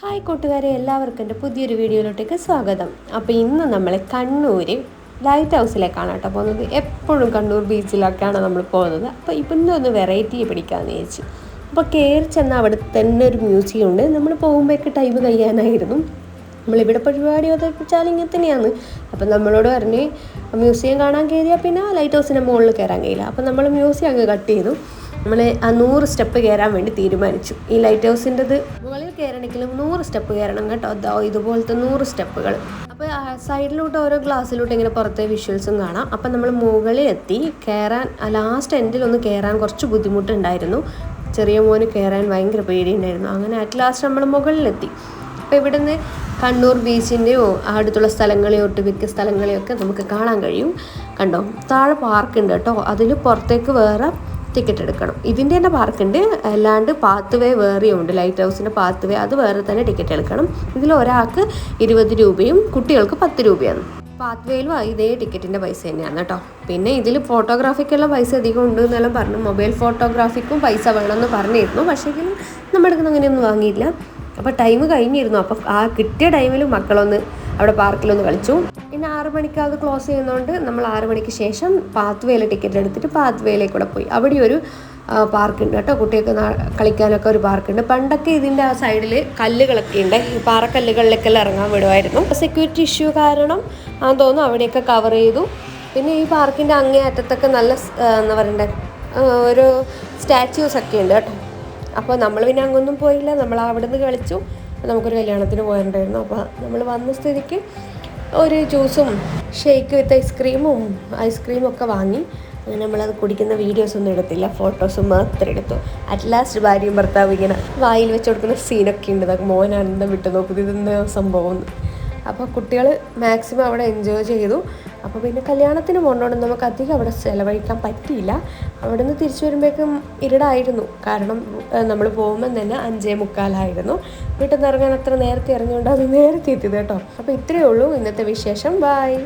Hi കൂട്ടുകാരെ എല്ലാവർക്കും എന്റെ പുതിയൊരു വീഡിയോയിലോട്ടേക്ക് സ്വാഗതം. അപ്പോൾ ഇന്ന് നമ്മൾ കണ്ണൂർ ലൈറ്റ് ഹൗസിലേക്കാണ് കേട്ടോ പോകുന്നത്. എപ്പോഴും കണ്ണൂർ ബീച്ചിലൊക്കെയാണ് നമ്മൾ പോകുന്നത്. അപ്പോൾ ഇപ്പം ഇന്നൊന്ന് വെറൈറ്റി പിടിക്കാമെന്ന് വിചാരിച്ചു. അപ്പോൾ കയറി ചെന്ന അവിടെ തന്നെ ഒരു മ്യൂസിയം ഉണ്ട്. നമ്മൾ പോകുമ്പോഴേക്ക് ടൈം കഴിയാനായിരുന്നു. നമ്മളിവിടെ പരിപാടി അവതരിപ്പിച്ചാൽ ഇങ്ങനെ തന്നെയാണ്. അപ്പം നമ്മളോട് പറഞ്ഞ് മ്യൂസിയം കാണാൻ കയറിയാൽ പിന്നെ ലൈറ്റ് ഹൗസിന്റെ മുകളിൽ കയറാൻ കഴിയില്ല. അപ്പം നമ്മൾ മ്യൂസിയം അങ്ങ് കട്ട് ചെയ്തു. നമ്മൾ ആ നൂറ് സ്റ്റെപ്പ് കയറാൻ വേണ്ടി തീരുമാനിച്ചു. ഈ ലൈറ്റ് ഹൗസിന്റെത് മുകളിൽ കയറണമെങ്കിലും നൂറ് സ്റ്റെപ്പ് കയറണം കേട്ടോ. അതോ ഇതുപോലത്തെ നൂറ് സ്റ്റെപ്പുകൾ. അപ്പോൾ സൈഡിലോട്ട് ഓരോ ഗ്ലാസ്സിലോട്ട് ഇങ്ങനെ പുറത്തെ വിഷ്വൽസും കാണാം. അപ്പം നമ്മൾ മുകളിലെത്തി കയറാൻ ലാസ്റ്റ് എൻഡിൽ ഒന്ന് കയറാൻ കുറച്ച് ബുദ്ധിമുട്ടുണ്ടായിരുന്നു. ചെറിയ മോന് കയറാൻ ഭയങ്കര പേടിയുണ്ടായിരുന്നു. അങ്ങനെ അറ്റ് ലാസ്റ്റ് നമ്മൾ മുകളിലെത്തി. അപ്പോൾ ഇവിടുന്ന് കണ്ണൂർ ബീച്ചിന്റെയോ അടുത്തുള്ള സ്ഥലങ്ങളെയോ ഒട്ടുമിക്ക സ്ഥലങ്ങളെയൊക്കെ നമുക്ക് കാണാൻ കഴിയും. കണ്ടോ? താഴെ പാർക്ക് ഉണ്ട് കേട്ടോ. അതിൽ പുറത്തേക്ക് വേറെ ടിക്കറ്റ് എടുക്കണം. ഇതിന്റെ തന്നെ പാർക്കുണ്ട് അല്ലാണ്ട് പാത്ത് വേ വേറെയും ഉണ്ട് ലൈറ്റ് ഹൗസിന്റെ പാത്ത് വേ അത് വേറെ തന്നെ ടിക്കറ്റ് എടുക്കണം. ഇതിൽ ഒരാൾക്ക് ഇരുപത് രൂപയും കുട്ടികൾക്ക് പത്ത് രൂപയാണ്. പാത്ത് വേയിലും ഇതേ ടിക്കറ്റിന്റെ പൈസ തന്നെയാണ് കേട്ടോ. പിന്നെ ഇതിൽ ഫോട്ടോഗ്രാഫിക്കുള്ള പൈസ അധികം ഉണ്ട് എന്നെല്ലാം പറഞ്ഞു. മൊബൈൽ ഫോട്ടോഗ്രാഫിക്കും പൈസ വേണമെന്ന് പറഞ്ഞിരുന്നു. പക്ഷേ നമ്മുടെ അങ്ങനെയൊന്നും വാങ്ങിയില്ല. അപ്പോൾ ടൈം കഴിഞ്ഞിരുന്നു. അപ്പോൾ ആ കിട്ടിയ ടൈമിൽ മക്കളൊന്ന് അവിടെ പാർക്കിലൊന്ന് കളിച്ചു. പിന്നെ ആറ് മണിക്ക് അത് ക്ലോസ് ചെയ്യുന്നതുകൊണ്ട് നമ്മൾ ആറ് മണിക്ക് ശേഷം പാത്ത് വേയിൽ ടിക്കറ്റ് എടുത്തിട്ട് പാത്ത് വേയിലേക്ക് കൂടെ പോയി. അവിടെ ഒരു പാർക്കുണ്ട് കേട്ടോ. കുട്ടികൾക്ക് കളിക്കാനൊക്കെ ഒരു പാർക്കുണ്ട്. പണ്ടൊക്കെ ഇതിന്റെ ആ സൈഡിൽ കല്ലുകളൊക്കെ ഉണ്ട് ഈ പാറക്കല്ലുകളിലേക്കെല്ലാം ഇറങ്ങാൻ വിടുമായിരുന്നു സെക്യൂരിറ്റി ഇഷ്യൂ കാരണം ആ തോന്നുന്നു അവിടെയൊക്കെ കവർ ചെയ്തു. പിന്നെ ഈ പാർക്കിന്റെ അങ്ങേ അറ്റത്തൊക്കെ നല്ല എന്താ പറയണ്ടേ ഒരു സ്റ്റാച്യൂസ് ഒക്കെ ഉണ്ട് കേട്ടോ. അപ്പോൾ നമ്മൾ പിന്നെ അങ്ങൊന്നും പോയില്ല. നമ്മൾ അവിടെ നിന്ന് കളിച്ചു. നമുക്കൊരു കല്യാണത്തിന് പോയിട്ടുണ്ടായിരുന്നു അപ്പോൾ നമ്മൾ വന്ന സ്ഥിതിക്ക് ഒരു ജ്യൂസും ഷേക്ക് വിത്ത് ഐസ്ക്രീമും ഐസ്ക്രീമും ഒക്കെ വാങ്ങി. അങ്ങനെ നമ്മളത് കുടിക്കുന്ന വീഡിയോസൊന്നും എടുത്തില്ല. ഫോട്ടോസും മാത്രം എടുത്തു. അറ്റ് ലാസ്റ്റ് ഭാര്യയും ഭർത്താവും ഇങ്ങനെ വായിൽ വെച്ച് കൊടുക്കുന്ന സീനൊക്കെ ഉണ്ട്. അതൊക്കെ മോൻ അന്തം വിട്ട് സംഭവം അപ്പോൾ കുട്ടികൾ മാക്സിമം അവിടെ എൻജോയ് ചെയ്തു. അപ്പോൾ പിന്നെ കല്യാണത്തിന് പോകണോണ്ട് നമുക്ക് അധികം അവിടെ ചിലവഴിക്കാൻ പറ്റിയില്ല. അവിടെ നിന്ന് തിരിച്ചു വരുമ്പോഴേക്കും ഇരുടായിരുന്നു. കാരണം നമ്മൾ പോകുമ്പോൾ തന്നെ അഞ്ചേ മുക്കാലായിരുന്നു. വീട്ടിൽ നിന്ന് ഇറങ്ങാൻ അത്ര നേരത്തെ ഇറങ്ങിയോണ്ട് അത് നേരത്തെ എത്തിയത് കേട്ടോ. അപ്പോൾ ഇത്രയേ ഉള്ളൂ. ഇന്നത്തെ വിശേഷം. ബായ്